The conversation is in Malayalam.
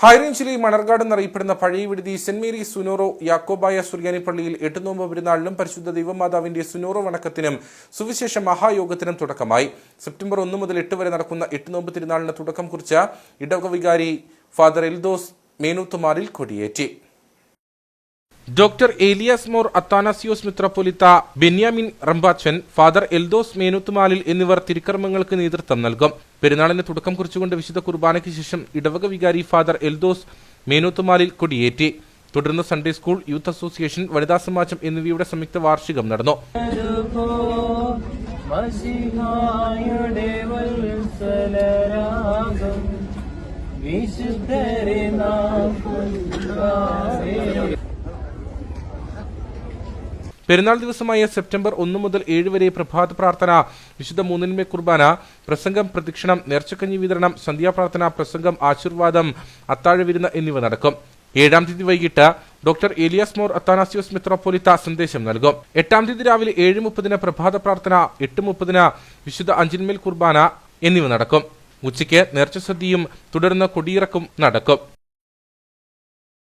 ഹൈറേഞ്ചിലെ മണർകാട് എന്നറിയപ്പെടുന്ന പഴയ വിടുതി സെന്റ് മേരി സുനോറോ യാക്കോബായ സുറിയാനി പള്ളിയിൽ എട്ടുനോമ്പ് പെരുന്നാളിനും പരിശുദ്ധ ദൈവമാതാവിന്റെ സുനോറോ വണക്കത്തിനും സുവിശേഷ മഹായോഗത്തിനും തുടക്കമായി. സെപ്റ്റംബർ ഒന്ന് മുതൽ എട്ട് വരെ നടക്കുന്ന എട്ട് നോമ്പ് തിരുനാളിന് തുടക്കം കുറിച്ച ഇടവക വികാരി ഫാദർ എൽദോസ് മേനൂത്തുമാരിൽ കൊടിയേറ്റി. Doctor Elias more Athanasios മിത്രപൊലിത്ത Benyamin Rambachan father Eldhose Menuthumalil എന്നിവർ തിരുക്കർമ്മങ്ങൾക്ക് നേതൃത്വം നൽകും. പെരുന്നാളിന് തുടക്കം കുറിച്ചുകൊണ്ട് വിശുദ്ധ കുർബാനയ്ക്ക് ശേഷം ഇടവക വികാരി ഫാദർ എൽദോസ് മേനുത്തുമാലിൽ കൊടിയേറ്റി. തുടർന്ന് സൺഡേ സ്കൂൾ യൂത്ത് അസോസിയേഷൻ വനിതാ സമാജം എന്നിവയുടെ സംയുക്ത വാർഷികം നടന്നു. വിശുദ്ധരെ നാം പെരുന്നാൾ ദിവസമായ സെപ്റ്റംബർ ഒന്ന് മുതൽ ഏഴ് വരെ പ്രഭാത പ്രാർത്ഥന വിശുദ്ധ മൂന്നിന്മേ കുർബാന പ്രസംഗം പ്രദക്ഷിണം നേർച്ചക്കഞ്ഞി വിതരണം സന്ധ്യാപ്രാർത്ഥന പ്രസംഗം ആശീർവാദം അത്താഴ വിരുന്ന് എന്നിവ നടക്കും. ഏഴാം തീയതി വൈകിട്ട് ഡോക്ടർ ഏലിയാസ് മോർ അത്താനാസിയോസ് മെത്രോപൊലിത്ത സന്ദേശം നൽകും. എട്ടാം തീയതി രാവിലെ ഏഴ് മുപ്പതിന് പ്രഭാത പ്രാർത്ഥന എട്ട് മുപ്പതിന് വിശുദ്ധ അഞ്ചിന്മേൽ കുർബാന എന്നിവ നടക്കും. ഉച്ചയ്ക്ക് നേർച്ച സദ്യയും തുടർന്ന് കൊടിയിറക്കും നടക്കും.